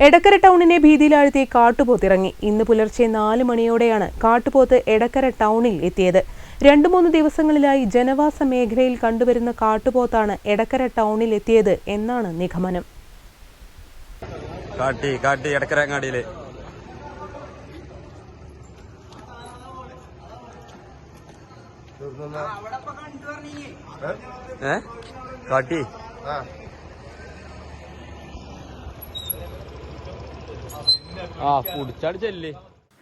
Edakkara ടൗണിനെ ഭീതിയിലാഴ്ത്തി കാട്ടുപോത്തിറങ്ങി ഇന്ന് പുലർച്ചെ നാല് മണിയോടെയാണ് കാട്ടുപോത്ത് എടക്കര ടൗണിൽ എത്തിയത്. രണ്ടു മൂന്ന് ദിവസങ്ങളിലായി ജനവാസ മേഖലയിൽ കണ്ടുവരുന്ന കാട്ടുപോത്താണ് എടക്കര ടൗണിൽ എത്തിയത് എന്നാണ് നിഗമനം. കാട്ടി കാട്ടി എടക്കരങ്ങാടിയിൽ ഏ? കാട്ടി?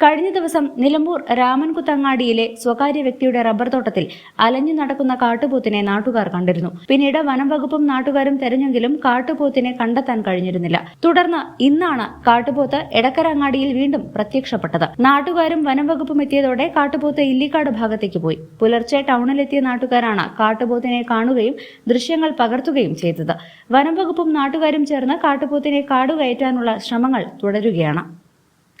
കഴിഞ്ഞ ദിവസം നിലമ്പൂർ രാമൻകുത്തങ്ങാടിയിലെ സ്വകാര്യ വ്യക്തിയുടെ റബ്ബർ തോട്ടത്തിൽ അലഞ്ഞു നടക്കുന്ന കാട്ടുപോത്തിനെ നാട്ടുകാർ കണ്ടിരുന്നു. പിന്നീട് വനം വകുപ്പും നാട്ടുകാരും തെരഞ്ഞെങ്കിലും കാട്ടുപോത്തിനെ കണ്ടെത്താൻ കഴിഞ്ഞിരുന്നില്ല. തുടർന്ന് ഇന്നാണ് കാട്ടുപോത്ത് എടക്കരങ്ങാടിയിൽ വീണ്ടും പ്രത്യക്ഷപ്പെട്ടത്. നാട്ടുകാരും വനം വകുപ്പും എത്തിയതോടെ കാട്ടുപോത്ത് ഇല്ലിക്കാട് ഭാഗത്തേക്ക് പോയി. പുലർച്ചെ ടൗണിലെത്തിയ നാട്ടുകാരാണ് കാട്ടുപോത്തിനെ കാണുകയും ദൃശ്യങ്ങൾ പകർത്തുകയും ചെയ്തത്. വനം വകുപ്പും നാട്ടുകാരും ചേർന്ന് കാട്ടുപോത്തിനെ കാടുകയറ്റാനുള്ള ശ്രമങ്ങൾ തുടരുകയാണ്.